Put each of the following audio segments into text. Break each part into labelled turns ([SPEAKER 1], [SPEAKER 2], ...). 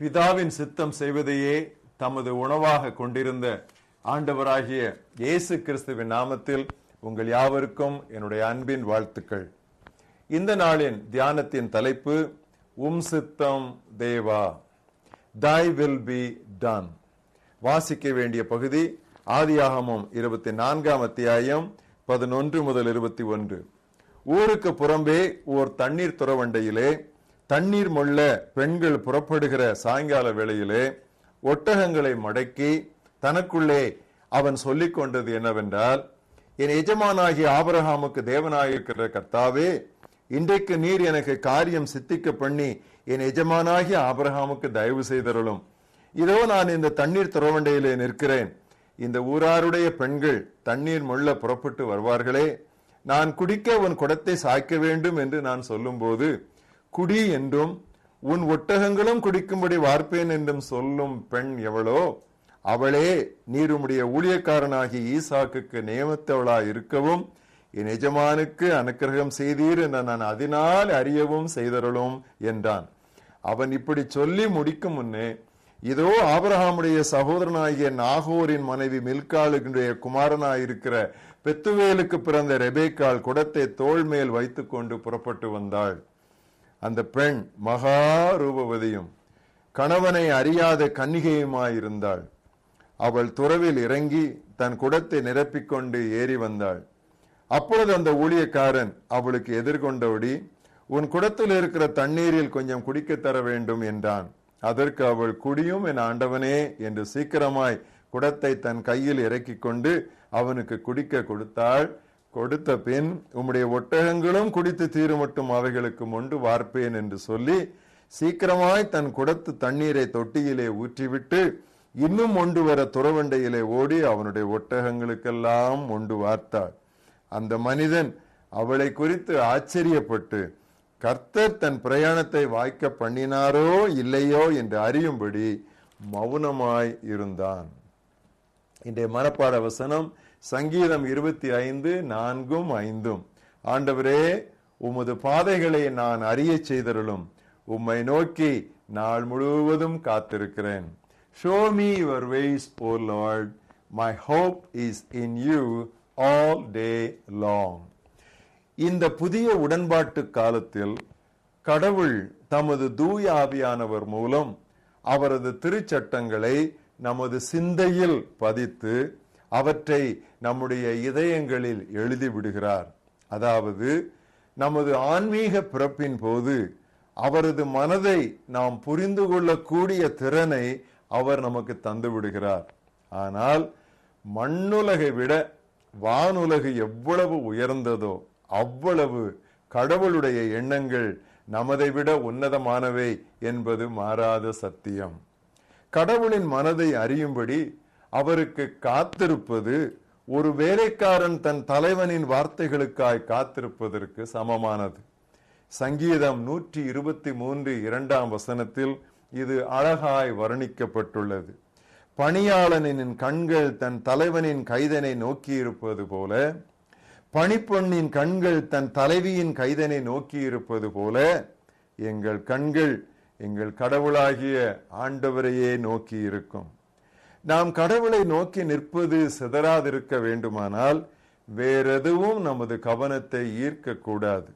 [SPEAKER 1] பிதாவின் சித்தம் செய்வதையே தமது உணவாக கொண்டிருந்த ஆண்டவராகிய இயேசு கிறிஸ்துவின் நாமத்தில் உங்கள் யாவருக்கும் என்னுடைய அன்பின் வாழ்த்துக்கள். இந்த நாளின் தியானத்தின் தலைப்பு உம் சித்தம் தேவா தை வில் பி டன் வாசிக்க வேண்டிய பகுதி ஆதியாகமும் இருபத்தி நான்காம் அத்தியாயம் பதினொன்று முதல் இருபத்தி ஒன்று. ஊருக்கு புறம்பே ஓர் தண்ணீர் துறவண்டையிலே தண்ணீர் மொள்ள பெண்கள் புறப்படுகிற சாயங்கால வேளையிலே ஒட்டகங்களை மடக்கி தனக்குள்ளே அவன் சொல்லிக் கொண்டது என்னவென்றால் என் எஜமானாகி ஆபரகாமுக்கு தேவனாயிருக்கிற கர்த்தாவே இன்றைக்கு நீர் எனக்கு காரியம் சித்திக்க பண்ணி என் எஜமானாகி ஆபரகாமுக்கு தயவு செய்தருளும். இதோ நான் இந்த தண்ணீர் துறவண்டையிலே நிற்கிறேன். இந்த ஊராருடைய பெண்கள் தண்ணீர் மொள்ள புறப்பட்டு வருவார்களே. நான் குடிக்க உன் குடத்தை சாய்க்க வேண்டும் என்று நான் சொல்லும்போது குடி என்றும் உன் ஒட்டகங்களும் குடிக்கும்படி வார்ப்பேன் என்றும் சொல்லும் பெண் எவளோ அவளே நீர் உம்முடைய ஊழியக்காரனாகி ஈசாக்குக்கு நியமித்தவளாய் இருக்கவும் என் எஜமானுக்கு அனுக்கிரகம் செய்தீர் என நான் அதனால் அறியவும் செய்தருளும் என்றான். அவன் இப்படி சொல்லி முடிக்கும் முன்னே இதோ ஆபரகாமுடைய சகோதரனாகிய நாகோரின் மனைவி மில்காளுடைய குமாரனாயிருக்கிற பெத்துவேலுக்கு பிறந்த ரெபேக்கால் குடத்தை தோள் மேல் வைத்துக்கொண்டு புறப்பட்டு வந்தாள். அந்த பெண் மகா ரூபவதியும் கணவனை அறியாத கன்னிகையுமாயிருந்தாள். அவள் துறவில் இறங்கி தன் குடத்தை நிரப்பிக்கொண்டு ஏறி வந்தாள். அப்பொழுது அந்த ஊழியக்காரன் அவளுக்கு எதிர்கொண்டபடி உன் குடத்தில் இருக்கிற தண்ணீரில் கொஞ்சம் குடிக்க தர வேண்டும் என்றான். அதற்கு அவள் குடியும் என் ஆண்டவனே என்று சீக்கிரமாய் குடத்தை தன் கையில் இறக்கிக் கொண்டு அவனுக்கு குடிக்க கொடுத்தாள். கொடுத்த பின் உம்முடைய ஒட்டகங்களும் குடித்து தீருமட்டும் அவைகளுக்கு ஒன்று வார்ப்பேன் என்று சொல்லி சீக்கிரமாய் தன் குடத்து தண்ணீரை தொட்டியிலே ஊற்றிவிட்டு இன்னும் ஒன்று வர துறவண்டையிலே ஓடி அவனுடைய ஒட்டகங்களுக்கெல்லாம் ஒன்று வார்த்தாள். அந்த மனிதன் அவளை குறித்து ஆச்சரியப்பட்டு கர்த்தர் தன் பிரயாணத்தை வாய்க்க பண்ணினாரோ இல்லையோ? என்று அறியும்படி மௌனமாய் இருந்தான். இன்றைய மனப்பாட வசனம் சங்கீதம் இருபத்தி ஐந்து நான்கும் ஐந்தும். ஆண்டவரே உமது பாதைகளை நான் அறிய செய்தருளும். உம்மை நோக்கி நாள் முழுவதும் காத்திருக்கிறேன். Show me your ways O Lord my hope is in you all day long இந்த புதிய உடன்பாட்டு காலத்தில் கடவுள் தமது தூயாவியானவர் மூலம் அவரது திருச்சட்டங்களை நமது சிந்தையில் பதித்து அவற்றை நம்முடைய இதயங்களில் எழுதி விடுகிறார். அதாவது நமது ஆன்மீக பிறப்பின் போது அவரது மனதை நாம் புரிந்து கொள்ளக்கூடிய திறனை அவர் நமக்கு தந்து விடுகிறார். ஆனால் மண்ணுலகை விட வானுலகு எவ்வளவு உயர்ந்ததோ அவ்வளவு கடவுளுடைய எண்ணங்கள் நமதை விட உன்னதமானவை என்பது மாறாத சத்தியம். கடவுளின் மனதை அறியும்படி அவருக்கு காத்திருப்பது ஒரு வேலைக்காரன் தன் தலைவனின் வார்த்தைகளுக்காய் காத்திருப்பதற்கு சமமானது. சங்கீதம் நூற்றி இருபத்தி மூன்று இரண்டாம் வசனத்தில் இது அழகாய் வர்ணிக்கப்பட்டுள்ளது. பணியாளனின் கண்கள் தன் தலைவனின் கைதனை நோக்கியிருப்பது போல பணிப்பெண்ணின் கண்கள் தன் தலைவியின் கைதனை நோக்கியிருப்பது போல எங்கள் கண்கள் எங்கள் கடவுளாகிய ஆண்டவரையே நோக்கி இருக்கும். நாம் கடவுளை நோக்கி நிற்பது சிதறாதிருக்க வேண்டுமானால் வேறெதுவும் நமது கவனத்தை ஈர்க்க கூடாது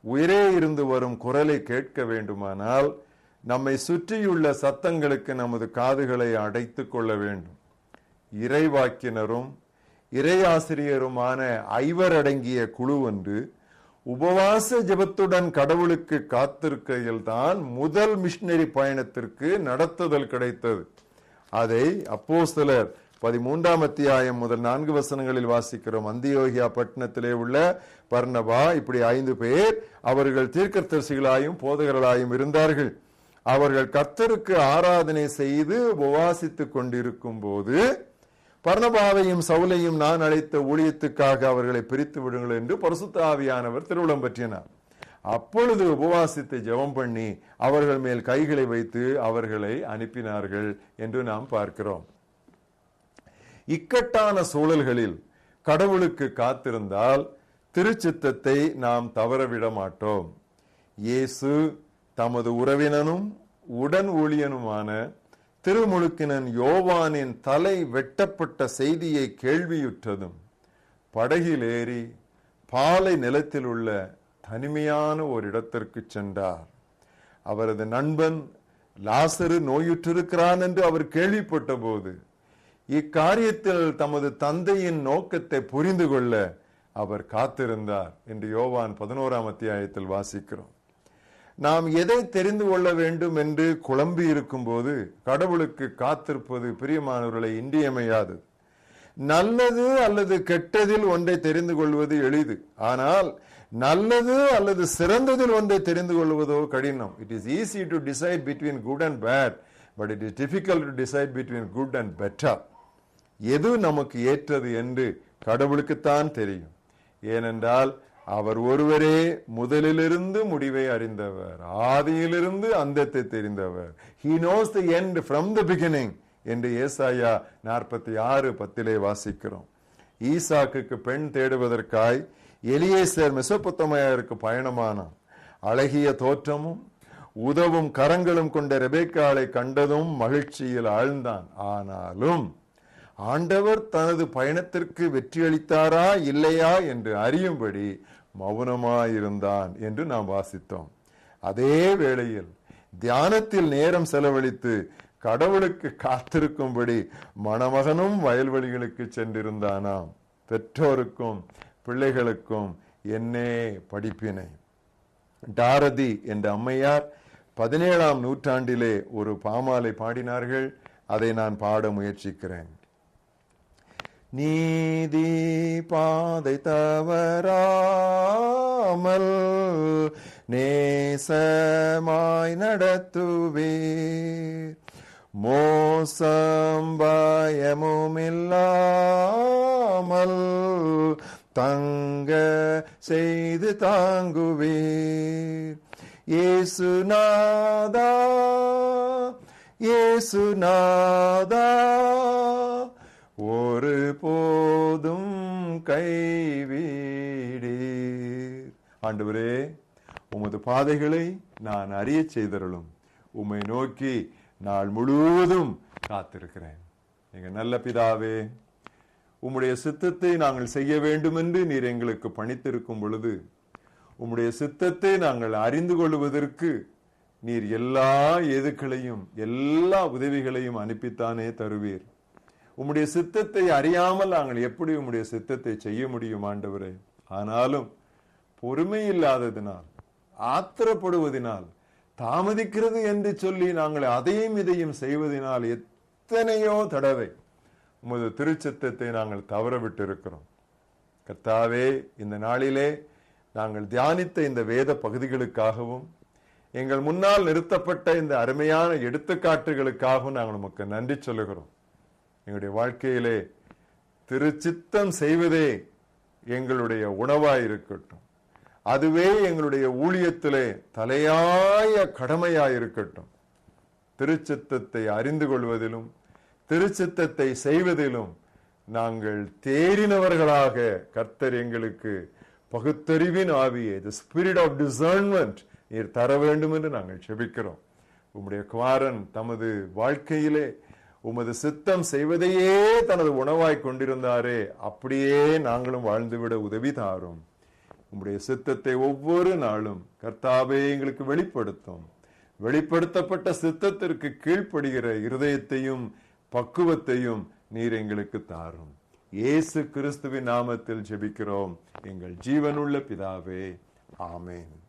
[SPEAKER 1] உயிரே இருந்து வரும் குரலை கேட்க வேண்டுமானால் நம்மை சுற்றியுள்ள சத்தங்களுக்கு நமது காதுகளை அடைத்து கொள்ள வேண்டும். இறைவாக்கினரும் இறையாசிரியருமான ஐவர் அடங்கிய குழு ஒன்று உபவாச ஜபத்துடன் கடவுளுக்கு காத்திருக்கையில் தான் முதல் மிஷினரி பயணத்திற்கு நடத்துதல் கிடைத்தது. அதை அப்போ சிலர் பதிமூன்றாம் அத்தியாயம் முதல் நான்கு வசனங்களில் வாசிக்கிறோம் அந்தியோகியா பட்டணத்திலே உள்ள பர்ணபா இப்படி ஐந்து பேர் அவர்கள் தீர்க்கத்தரிசிகளாயும் போதகர்களாயும் இருந்தார்கள். அவர்கள் கர்த்தருக்கு ஆராதனை செய்து உபவாசித்துக் கொண்டிருக்கும் போது பர்ணபாவையும் சவுலையும் நான் அழைத்த ஊழியத்துக்காக அவர்களை பிரித்து விடுங்கள் என்று பரிசுத்த ஆவியானவர் திருவிழம் பற்றினார். அப்பொழுது உபவாசித்து ஜெபம் பண்ணி அவர்கள் மேல் கைகளை வைத்து அவர்களை அனுப்பினார்கள் என்று நாம் பார்க்கிறோம். இக்கட்டான சூழல்களில் கடவுளுக்கு காத்திருந்தால் திருச்சித்தத்தை நாம் தவறவிட மாட்டோம். இயேசு தமது உறவினனும் உடன் ஊழியனுமான திருமுழுக்கினன் யோவானின் தலை வெட்டப்பட்ட செய்தியை கேள்வியுற்றதும் படகில் ஏறி பாலை நிலத்தில் உள்ள தனிமையான ஒரு இடத்திற்கு சென்றார். அவரது நண்பன் லாசரு நோயுற்றிருக்கிறான் என்று அவர் கேள்விப்பட்ட போது இக்காரியத்தில் தமது தந்தையின் நோக்கத்தை புரிந்து கொள்ள அவர் காத்திருந்தார் என்று யோவான் பதினோராம் அத்தியாயத்தில் வாசிக்கிறோம். நாம் எதை தெரிந்து கொள்ள வேண்டும் என்று குழம்பி இருக்கும் போது கடவுளுக்கு காத்திருப்பது பிரியமானவர்களை இன்றியமையாது. நல்லது அல்லது கெட்டதில் ஒன்றை தெரிந்து கொள்வது எளிது. ஆனால் நல்லது அல்லது சிறந்ததில் ஒன்றை தெரிந்து கொள்வதோ கடினம். It is easy to decide between good and bad but it is difficult to decide between good and better எது நமக்கு ஏற்றது என்று கடவுளுக்குத்தான் தெரியும். ஏனென்றால் அவர் ஒருவரே முதலிலிருந்து முடிவை அறிந்தவர் ஆதியிலிருந்து அந்தத்தை தெரிந்தவர். He knows the end from the beginning என்று ஏசாயா நாற்பத்தி ஆறு பத்திலே வாசிக்கிறோம். ஈசாக்கு பெண் தேடுவதற்காய் எலியேசர் மெசொப்பொத்தமையாருக்கு பயணமானான். அழகிய தோற்றமும் உதவும் கரங்களும் கொண்ட ரெபேக்காலை கண்டதும் மகிழ்ச்சியில் ஆழ்ந்தான். ஆனாலும் ஆண்டவர் தனது பயணத்திற்கு வெற்றியளித்தாரா இல்லையா என்று அறியும்படி மௌனமாயிருந்தான் என்று நாம் வாசித்தோம். அதே வேளையில் தியானத்தில் நேரம் செலவழித்து கடவுளுக்கு காத்திருக்கும்படி மணமகனும் வயல்வெளிகளுக்கு சென்றிருந்தானாம். பெற்றோருக்கும் பிள்ளைகளுக்கும் என்னே படிப்பினை. டாரதி என்ற அம்மையார் பதினேழாம் நூற்றாண்டிலே ஒரு பாமாலை பாடினார்கள். அதை நான் பாட முயற்சிக்கிறேன். நீதி பாதை தவறாமல் நேசமாய் நடத்துவீர். மோசம் பயமுமில்லாமல் தங்க செய்து தாங்குவீர். ஏசுநாதா ஏசுநாதா கைவிடீர் ஆண்டவரே உமது பாதைகளை நான் அறிய செய்தருளும். உம்மை நோக்கி நாள் முழுவதும் காத்திருக்கிறேன். எங்கள் நல்ல பிதாவே உம்முடைய சித்தத்தை நாங்கள் செய்ய வேண்டும் என்று நீர் எங்களுக்கு பணித்திருக்கும் பொழுது உம்முடைய சித்தத்தை நாங்கள் அறிந்து கொள்வதற்கு நீர் எல்லா எதுக்களையும் எல்லா உதவிகளையும் அனுப்பித்தானே தருவீர். உம்முடைய சித்தத்தை அறியாமல் நாங்கள் எப்படி உம்முடைய சித்தத்தை செய்ய முடியும் ஆண்டவரே? ஆனாலும் பொறுமை இல்லாததினால் ஆத்திரப்படுவதனால் தாமதிக்கிறது என்று சொல்லி நாங்கள் அதையும் இதையும் செய்வதனால் எத்தனையோ தடவை உமது திருச்சித்தத்தை நாங்கள் தவறவிட்டு இருக்கிறோம் கர்த்தாவே இந்த நாளிலே நாங்கள் தியானித்த இந்த வேத பகுதிகளுக்காகவும் எங்கள் முன்னால் நிறுத்தப்பட்ட இந்த அருமையான எடுத்துக்காட்டுகளுக்காகவும் நாங்கள் உமக்கு நன்றி சொல்லுகிறோம். எங்களுடைய வாழ்க்கையிலே திருச்சித்தம் செய்வதே எங்களுடைய உணவாய் இருக்கட்டும் அதுவே எங்களுடைய ஊழியத்திலே தலையாய கடமையாய் இருக்கட்டும் திருச்சித்தத்தை அறிந்து கொள்வதிலும் திருச்சித்தத்தை செய்வதிலும் நாங்கள் தேறினவர்களாக கர்த்தர் எங்களுக்கு பகுத்தறிவின் ஆவியை த ஸ்பிரிட் ஆஃப் டிசர்ன்மெண்ட் நீர் தர வேண்டும் என்று நாங்கள் செபிக்கிறோம். உம்முடைய குமாரன் தமது வாழ்க்கையிலே உமது சித்தம் செய்வதையே தனது உணவாய் கொண்டிருந்தாரே அப்படியே நாங்களும் வாழ்ந்துவிட உதவி தாரும். உம்முடைய சித்தத்தை ஒவ்வொரு நாளும் கர்த்தாவே எங்களுக்கு வெளிப்படுத்தும். வெளிப்படுத்தப்பட்ட சித்தத்திற்கு கீழ்ப்படுகிற இருதயத்தையும் பக்குவத்தையும் நீர் எங்களுக்கு தாரும். இயேசு கிறிஸ்துவின் நாமத்தில் ஜெபிக்கிறோம். எங்கள் ஜீவனுள்ள பிதாவே ஆமேன்.